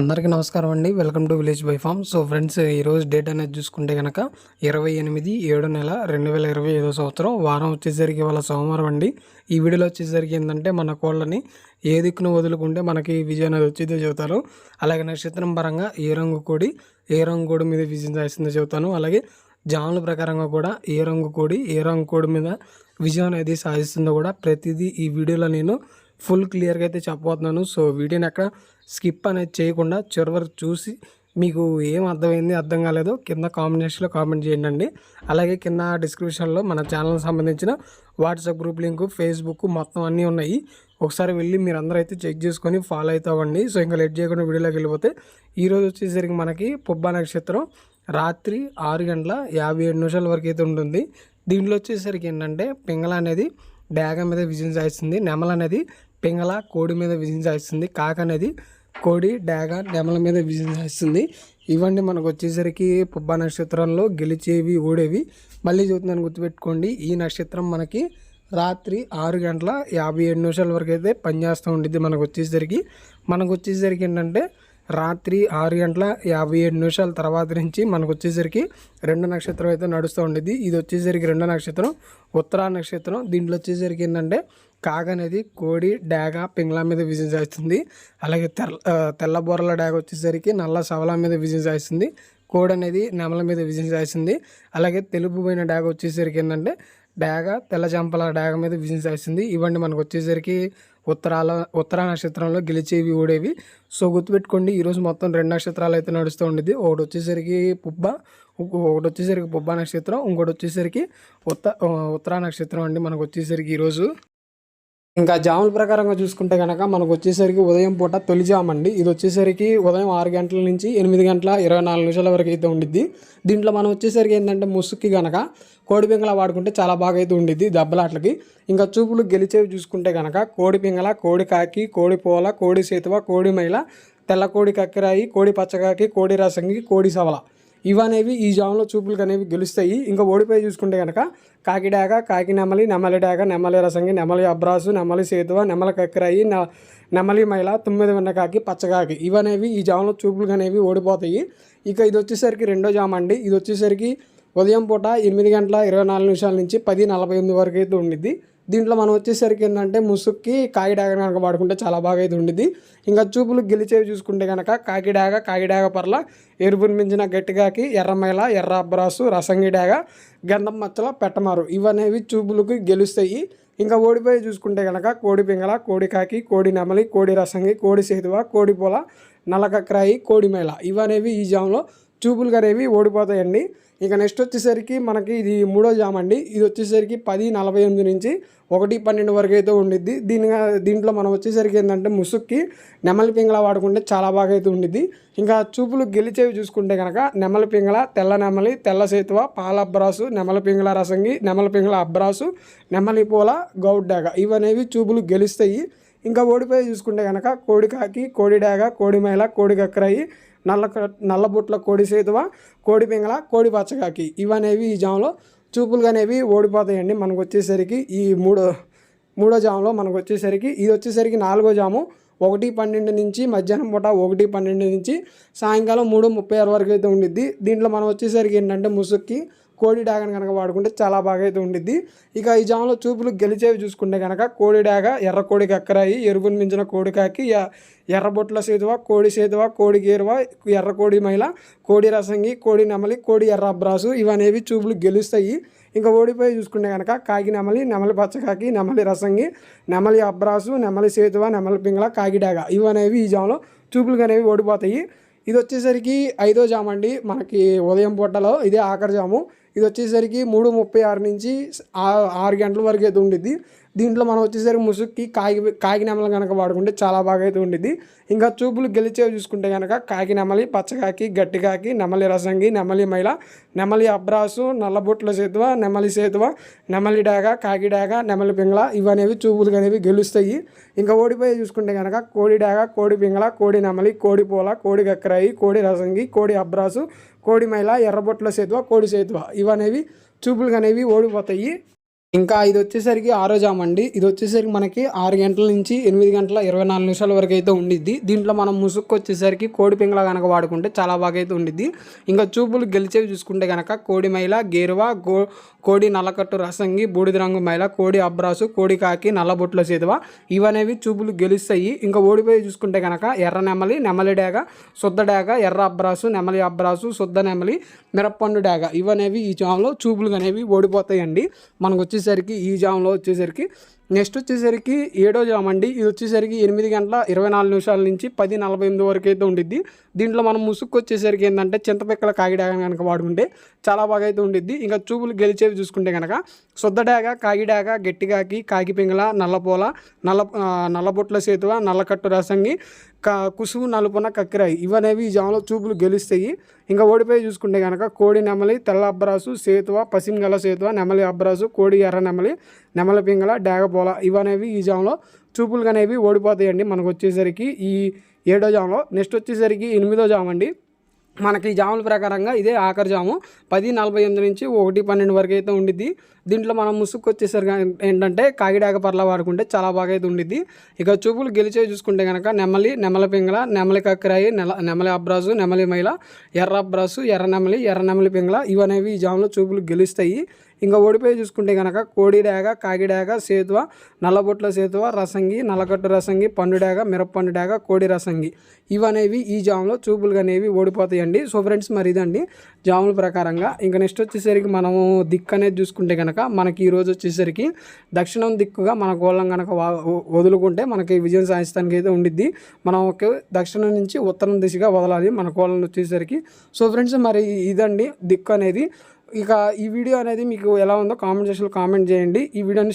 అందరికీ నమస్కారం అండి. Welcome to village by farm. So friends ఈరోజు డేట్ అనేది చూసుకుంటే కనుక ఇరవై ఎనిమిది ఏడు నెల రెండు వేల ఇరవై ఐదో సంవత్సరం. వారం వచ్చేసరికి వాళ్ళ సోమవారం అండి. ఈ వీడియోలో వచ్చేసరికి ఏంటంటే మన కోళ్ళని ఏ దిక్కును వదులుకుంటే మనకి విజయం అనేది వచ్చేదో చెబుతారు. అలాగే నక్షత్రం పరంగా ఏ రంగు కోడి ఏ రంగు కోడి మీద విజయం సాధిస్తుందో చెబుతాను. అలాగే జాముల ప్రకారంగా కూడా ఏ రంగు కోడి ఏ రంగు కోడి మీద విజయం అనేది సాధిస్తుందో కూడా ప్రతిదీ ఈ వీడియోలో నేను ఫుల్ క్లియర్గా అయితే చెప్పబోతున్నాను. సో వీడియోని అక్కడ స్కిప్ అనేది చేయకుండా చివరి వరకు చూసి మీకు ఏం అర్థమైంది అర్థం కాలేదో కింద కాంబినేషన్లో కామెంట్ చేయండి. అలాగే కింద డిస్క్రిప్షన్లో మన ఛానల్కి సంబంధించిన వాట్సాప్ గ్రూప్ లింకు ఫేస్బుక్ మొత్తం అన్నీ ఉన్నాయి. ఒకసారి వెళ్ళి మీరు అందరూ అయితే చెక్ చేసుకొని ఫాలో అవుతామండి సో ఇంకా లేట్ చేయకుండా వీడియోలోకి వెళ్ళిపోతే ఈరోజు వచ్చేసరికి మనకి పుబ్బ నక్షత్రం రాత్రి ఆరు గంటల యాభై ఏడు నిమిషాల వరకు అయితే ఉంటుంది. దీంట్లో వచ్చేసరికి ఏంటంటే పింగళ అనేది డ్యాగ మీద విజయం సాధిస్తుంది నెమల అనేది పింగళ కోడి మీద విజయం కాక అనేది కోడి డాగ నెమల మీద విజయం ఇవన్నీ మనకు వచ్చేసరికి పుబ్బ నక్షత్రంలో గెలిచేవి ఓడేవి. మళ్ళీ చూస్తున్నాను గుర్తుపెట్టుకోండి. ఈ నక్షత్రం మనకి రాత్రి ఆరు గంటల యాభై ఏడు నిమిషాల వరకు అయితే పనిచేస్తూ ఉండిద్ది మనకు వచ్చేసరికి. మనకు వచ్చేసరికి ఏంటంటే రాత్రి ఆరు గంటల యాభై ఏడు నిమిషాల తర్వాత నుంచి మనకు వచ్చేసరికి రెండు నక్షత్రం అయితే నడుస్తూ ఉండేది ఇది వచ్చేసరికి రెండో నక్షత్రం ఉత్తరా నక్షత్రం. దీంట్లో వచ్చేసరికి ఏంటంటే కాగ అనేది కోడి డాగ పింగ్లా మీద విజయం చేస్తుంది అలాగే తెల్ల తెల్లబొర్రల డాగ వచ్చేసరికి నల్ల సవల మీద విజయం చేస్తుంది కోడి అనేది నెమల మీద విజయం చేసింది అలాగే తెలుపు పోయిన డాగ వచ్చేసరికి ఏంటంటే డాగ తెల్ల చంపల డాగ మీద విజయం చేసింది ఇవన్నీ మనకు వచ్చేసరికి ఉత్తరాల ఉత్తర నక్షత్రంలో గెలిచేవి ఓడేవి. సో గుర్తుపెట్టుకోండి ఈరోజు మొత్తం రెండు నక్షత్రాలు అయితే నడుస్తూ ఉండేది ఒకటి వచ్చేసరికి పుబ్బ ఒకటి వచ్చేసరికి పుబ్బ నక్షత్రం ఇంకోటి వచ్చేసరికి ఉత్త ఉత్తరా నక్షత్రం అండి మనకు వచ్చేసరికి ఈరోజు ఇంకా జాముల ప్రకారంగా చూసుకుంటే కనుక మనకు వచ్చేసరికి ఉదయం పూట తొలి జామ్ అండి. ఇది వచ్చేసరికి ఉదయం ఆరు గంటల నుంచి ఎనిమిది గంటల ఇరవై నాలుగు నిమిషాల వరకు అయితే ఉండిద్ది. దీంట్లో మనం వచ్చేసరికి ఏంటంటే ముసుక్కి కనుక కోడి పింగళ వాడుకుంటే చాలా బాగా అయితే ఉండిద్ది దెబ్బలాట్లకి. ఇంకా చూపులు గెలిచేవి చూసుకుంటే కనుక కోడి పింగళ కోడి కాకి కోడి పోల కోడి సేతువ కోడి మైల తెల్ల కోడి కక్కిరాయి కోడి పచ్చకాకి కోడి రసంగి కోడి సవల. ఇవనేవి ఈ జామ్లో చూపులు అనేవి గెలుస్తాయి. ఇంకా ఓడిపోయి చూసుకుంటే కనుక కాకిడాక కాకి నెమలి నెమలి డాక నెమలి రసంగి నెమలి అబ్రాసు నెమలి సేతువ నెమల కక్కరాయి నెమలి మైల తొమ్మిది ఉన్న కాకి పచ్చకాకి ఇవనేవి ఈ జామ్లో చూపులు అనేవి ఓడిపోతాయి. ఇక ఇది వచ్చేసరికి రెండో జామ్ అండి ఇది వచ్చేసరికి ఉదయం పూట ఎనిమిది గంటల ఇరవై నాలుగు నిమిషాల నుంచి పది నలభై ఎనిమిది వరకు అయితే ఉండిద్ది. దీంట్లో మనం వచ్చేసరికి ఏంటంటే ముసుక్కి కాకిడాగ కనుక వాడుకుంటే చాలా బాగా అయితే ఉండేది ఇంకా చూపులు గెలిచేవి చూసుకుంటే కనుక కాకిడాగ కాకిడాగ పర్ల ఎరుపుని మించిన గట్టిగాకి ఎర్రమైల ఎర్ర అబ్రాసు రసంగిడాగ గంధం మచ్చల పెట్టమారు ఇవనేవి చూపులకు గెలుస్తాయి. ఇంకా ఓడిపోయి చూసుకుంటే కనుక కోడి పింగళ కోడి కాకి కోడి నెమలి కోడి రసంగి కోడి సేతువ కోడి పొల నలకక్రాయి కోడి మేళ ఇవనేవి ఈ జామ్లో చూపులు అనేవి ఓడిపోతాయండి. ఇక నెక్స్ట్ వచ్చేసరికి మనకి ఇది మూడో జామ్ అండి ఇది వచ్చేసరికి పది నలభై ఎనిమిది నుంచి ఒకటి పన్నెండు వరకు అయితే ఉండిద్ది. దీని దీంట్లో మనం వచ్చేసరికి ఏంటంటే ముసుక్కి నెమలి పింగళ వాడుకుంటే చాలా బాగా అయితే ఉండిద్ది. ఇంకా చూపులు గెలిచేవి చూసుకుంటే కనుక నెమలి పింగళ తెల్ల నెమలి తెల్ల సేతువ పాల అబ్బ్రాసు నెమలి పింగళ రసంగి నెమలి పింగళ అబ్రాసు నెమలి పూల గౌడ్డాగ ఇవనేవి చూపులు గెలుస్తాయి. ఇంకా ఓడిపోయి చూసుకుంటే కనుక కోడి కాకి కోడి డాగ కోడి మైల కోడి కక్కరాయి నల్ల నల్లబుట్ల కోడి సేతువ కోడి పింగళ కోడి పచ్చకాకి. ఇవనేవి ఈ జామ్లో చూపులు అనేవి ఓడిపోతాయండి మనకు వచ్చేసరికి ఈ మూడో మూడో జాములో మనకు వచ్చేసరికి. ఇది వచ్చేసరికి నాలుగో జాము. ఒకటి పన్నెండు నుంచి మధ్యాహ్నం పూట ఒకటి పన్నెండు నుంచి సాయంకాలం మూడు ముప్పై ఆరు వరకు అయితే ఉండిద్ది. దీంట్లో మనం వచ్చేసరికి ఏంటంటే ముసుక్కి కోడి డాగను కనుక వాడుకుంటే చాలా బాగా అయితే ఉండిద్ది. ఇక ఈ జామలో చూపులు గెలిచేవి చూసుకుంటే కనుక కోడి డాగ ఎర్ర కోడి కక్కరాయి ఎరుపుని మించిన కోడి కాకి ఎర్రబొట్ల సేతువ కోడి సేతువ కోడి గేరువ ఎర్ర కోడి మైల కోడి రసంగి కోడి నెమలి కోడి ఎర్ర అబ్రాసు ఇవనేవి చూపులు గెలుస్తాయి. ఇంకా ఓడిపోయి చూసుకుంటే కనుక కాకి నెమలి నెమలి పచ్చకాకి నెమలి రసంగి నెమలి అబ్రాసు నెమలి సేతువ నెమలి పింగళ కాకిడాగ ఇవనేవి ఈ జామలో చూపులు అనేవి ఓడిపోతాయి. ఇది వచ్చేసరికి ఐదో జామ్ అండి మనకి ఉదయం పూటలో ఇదే ఆఖరి జాము. ఇది వచ్చేసరికి మూడు ముప్పై ఆరు నుంచి ఆరు గంటల వరకు అయితే ఉండిద్ది. దీంట్లో మనం వచ్చేసరికి ముసుక్కి కాగి కాకినెమలు కనుక వాడుకుంటే చాలా బాగా అయితే ఉండిద్ది. ఇంకా చూపులు గెలిచేవి చూసుకుంటే కనుక కాకి నెమలి పచ్చకాకి గట్టికాకి నెమలి రసంగి నెమలి మైల నెమలి అబ్రాసు నల్లబొట్ల సేతువ నెమలి సేతువ నెమలి డాగ కాకి డాగ నెమలి పింగళ ఇవనేవి చూపులు అనేవి గెలుస్తాయి. ఇంకా ఓడిపోయి చూసుకుంటే కనుక కోడి డాగ కోడి పింగళ కోడి నెమలి కోడి పూల కోడి గక్కరాయి కోడి రసంగి కోడి అబ్రాసు కోడి మైల ఎర్రబొట్ల సేతువ కోడి సేతువ ఇవనేవి చూపులు అనేవి ఓడిపోతాయి. ఇంకా ఇది వచ్చేసరికి ఆరో జామ్ అండి. ఇది వచ్చేసరికి మనకి ఆరు గంటల నుంచి ఎనిమిది గంటల ఇరవై నాలుగు నిమిషాల వరకు అయితే ఉండిద్ది. దీంట్లో మనం ముసుక్కు వచ్చేసరికి కోడి పింగళ కనుక వాడుకుంటే చాలా బాగా అయితే ఉండిద్ది. ఇంకా చూపులు గెలిచేవి చూసుకుంటే కనుక కోడి మైల గేరువ గో కోడి నల్లకట్టు రసంగి బూడిద రంగు మైల కోడి అబ్రాసు కోడి కాకి నల్లబొట్ల సేదువ ఇవనేవి చూపులు గెలుస్తాయి. ఇంకా ఓడిపోయి చూసుకుంటే కనుక ఎర్ర నెమలి నెమలి డేగ శుద్ధ డేగ ఎర్ర అబ్రాసు నెమలి అబ్రాసు శుద్ధ నెమలి మిరప్పండు డేగ ఇవనేవి ఈ జామ్లో చూపులు అనేవి ఓడిపోతాయండి. మనకు వచ్చేసరికి ఈ జామ్లో వచ్చేసరికి నెక్స్ట్ వచ్చేసరికి ఏడో జామ్ అండి. ఇది వచ్చేసరికి ఎనిమిది గంటల ఇరవై నాలుగు నిమిషాల నుంచి పది నలభై ఎనిమిది వరకు అయితే ఉండిద్ది. దీంట్లో మనం ముసుగు వచ్చేసరికి ఏంటంటే చింతపిక్కల కాగిడాగ కనుక వాడుకుంటే చాలా బాగా అయితే ఉండిద్ది. ఇంకా చూపులు గెలిచేవి చూసుకుంటే కనుక శుద్ధడాగ కాగిడాగ గట్టిగాకి కాకి పింగళ నల్లపోల నల్ల నల్లబొట్ల సేతువ నల్లకట్టు రసంగి క కుసుము నలుపున కక్కిరాయి. ఇవనేవి ఈ జామలో చూపులు గెలుస్తాయి. ఇంకా ఓడిపోయి చూసుకుంటే కనుక కోడి నెమలి తెల్ల అబ్బరాసు సేతువ పసింగల సేతువ నెమలి అబ్బరాసు కోడి ఎర్ర నెమలి నెమల పింగళ డేగపోల ఇవనేవి ఈ జామలో చూపులు అనేవి ఓడిపోతాయండి మనకు వచ్చేసరికి ఈ ఏడో జామలో. నెక్స్ట్ వచ్చేసరికి ఎనిమిదో జామ అండి మనకి ఈ జాముల ప్రకారంగా ఇదే ఆఖరి జాము. పది నలభై ఎనిమిది నుంచి ఒకటి పన్నెండు వరకు అయితే ఉండిద్ది. దీంట్లో మనం ముసుగు వచ్చేసరికి ఏంటంటే కాగిడాక పర్లా వాడుకుంటే చాలా బాగా అయితే ఉండిద్ది. ఇక చూపులు గెలిచే చూసుకుంటే కనుక నెమలి నెమలి పింగళ నెమలి కక్కరాయి నెల నెమలి అబ్రాసు నెమలి మైల ఎర్ర అబ్రాసు ఎర్ర నెమలి ఎర్ర నెమలి పింగళ ఇవనేవి ఈ జాములో చూపులు గెలుస్తాయి. ఇంకా ఓడిపోయి చూసుకుంటే కనుక కోడి కాగిడాగ సేతువ నల్లబొట్ల సేతువ రసంగి నల్లకట్టు రసంగి పండు మిరప్పండుడాగ కోడి రసంగి. ఇవనేవి ఈ జామ్లో చూపులు అనేవి ఓడిపోతాయండి. సో ఫ్రెండ్స్ మరి ఇదండి జాముల ప్రకారంగా. ఇంకా నెక్స్ట్ వచ్చేసరికి మనము దిక్కు అనేది చూసుకుంటే కనుక మనకి ఈరోజు వచ్చేసరికి దక్షిణం దిక్కుగా మన గోళం కనుక వా- వదులుకుంటే మనకి విజయం సాధిస్తానికి అయితే ఉండిద్ది. మనం ఒక దక్షిణం నుంచి ఉత్తరం దిశగా వదలాలి మన కోళ్ళను వచ్చేసరికి. సో ఫ్రెండ్స్ మరి ఇదండి దిక్కు అనేది ఇక ఈ వీడియో అనేది మీకు ఎలా ఉందో కామెంట్ సెక్షన్లో కామెంట్ చేయండి. ఈ వీడియోని